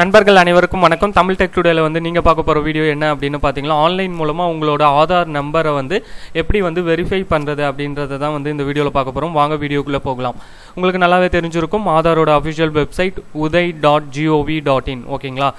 நண்பர்கள் அனைவருக்கும் வணக்கம். தமிழ் டெக் டுடேல வந்து நீங்கள் பார்க்க போகிற வீடியோ என்ன அப்படின்னு பார்த்தீங்கன்னா ஆன்லைன் மூலமாக உங்களோட ஆதார் நம்பரை வந்து எப்படி வந்து வெரிஃபை பண்ணுறது அப்படின்றத தான் வந்து இந்த வீடியோவில் பார்க்க போகிறோம் வாங்க வீடியோக்குள்ளே போகலாம். உங்களுக்கு நல்லாவே தெரிஞ்சிருக்கும். ஆதாரோட official website UIDAI dot G O V dot in ஓகேங்களா?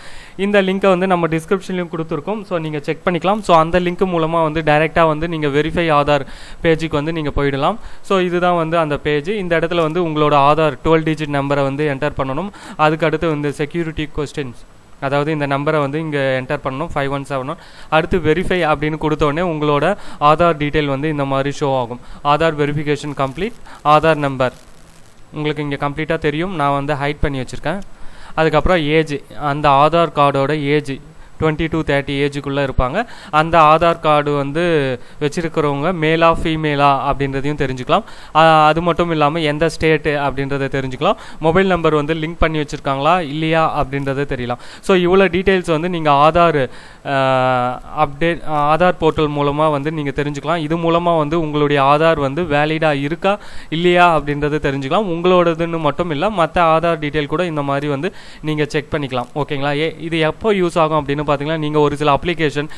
இந்த லிங்க்கை வந்து நம்ம டிஸ்கிரிப்ஷன்லையும் கொடுத்துருக்கோம். ஸோ நீங்கள் செக் பண்ணிக்கலாம். ஸோ அந்த லிங்க் மூலமாக வந்து டைரெக்டாக வந்து நீங்கள் வெரிஃபை ஆதார் பேஜுக்கு வந்து நீங்கள் போயிடலாம். ஸோ இதுதான் வந்து அந்த பேஜ் இந்த இடத்துல வந்து உங்களோட ஆதார் டுவெல் டிஜிட் நம்பரை வந்து என்டர் பண்ணணும். அதுக்கு அடுத்து வந்து செக்யூரிட்டி கொஸ்டின்ஸ் அதாவது இந்த நம்பரை வந்து இங்கே என்டர் பண்ணணும் ஃபைவ் ஒன் செவன் ஒன் அடுத்து வெரிஃபை அப்படின்னு கொடுத்தோடனே உங்களோட ஆதார் டீட்டெயில் வந்து இந்த மாதிரி ஷோ ஆகும். Aadhaar verification complete Aadhaar number உங்களுக்கு இங்கே கம்ப்ளீட்டாக தெரியும். நான் வந்து ஹைட் பண்ணி வச்சுருக்கேன். அதுக்கப்புறம் ஏஜ் அந்த ஆதார் கார்டோட ஏஜ் டுவெண்ட்டி டு தேர்ட்டி ஏஜுக்குள்ளே இருப்பாங்க. அந்த ஆதார் கார்டு வந்து வச்சுருக்கிறவங்க மேலா ஃபீமேலா அப்படின்றதையும் தெரிஞ்சுக்கலாம். அது மட்டும் இல்லாமல் எந்த ஸ்டேட்டு அப்படின்றத தெரிஞ்சுக்கலாம். மொபைல் நம்பர் வந்து லிங்க் பண்ணி வச்சுருக்காங்களா இல்லையா அப்படின்றத தெரியலாம். ஸோ இவ்வளோ டீட்டெயில்ஸ் வந்து நீங்கள் ஆதார் அப்டேட் ஆதார் போர்ட்டல் மூலமாக வந்து நீங்கள் தெரிஞ்சுக்கலாம். இது மூலமாக வந்து உங்களுடைய ஆதார் வந்து வேலிடாக இருக்கா இல்லையா அப்படின்றத தெரிஞ்சுக்கலாம். உங்களோடதுன்னு மட்டும் இல்லை மற்ற ஆதார் டீட்டெயில் கூட இந்த மாதிரி வந்து நீங்கள் செக் பண்ணிக்கலாம். ஓகேங்களா ஏ இது எப்போ யூஸ் ஆகும் அப்படின்னு பார்த்தீங்கன்னா நீங்கள் ஒரு சில அப்ளிகேஷன்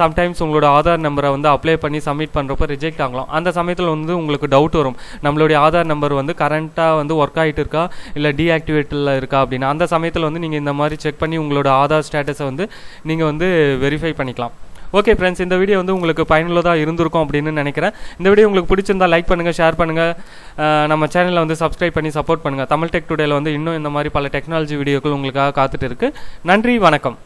சம்டைம்ஸ் உங்களோட ஆதார் நம்பரை வந்து அப்ளை பண்ணி சப்மிட் பண்ணுறப்ப ரிஜெக்ட் ஆகலாம். அந்த சமயத்தில் வந்து உங்களுக்கு டவுட் வரும். நம்மளுடைய ஆதார் நம்பர் வந்து கரண்ட்டாக வந்து ஒர்க் ஆகிட்டு இருக்கா? இல்லை டீஆக்டிவேட்டில் இருக்கா அப்படின்னு அந்த சமயத்தில் வந்து நீங்கள் இந்த மாதிரி செக் பண்ணி உங்களோட ஆதார் ஸ்டேட்டஸை வந்து நீங்கள் வந்து வெரிஃபை பண்ணிக்கலாம். ஓகே ஃப்ரெண்ட்ஸ் இந்த வீடியோ வந்து உங்களுக்கு பயனுள்ளதாக இருந்திருக்கும் அப்படின்னு நினைக்கிறேன். இந்த வீடியோ உங்களுக்கு பிடிச்சிருந்தா லைக் பண்ணுங்கள் ஷேர் பண்ணுங்கள் நம்ம சேனலை வந்து சப்ஸ்கிரைப் பண்ணி சப்போர்ட் பண்ணுங்கள் தமிழ் டெக் டுடேல வந்து இன்னும் இந்த மாதிரி பல டெக்னாலஜி வீடியோக்கள் உங்களுக்காக காத்துட்டு இருக்கு. நன்றி வணக்கம்.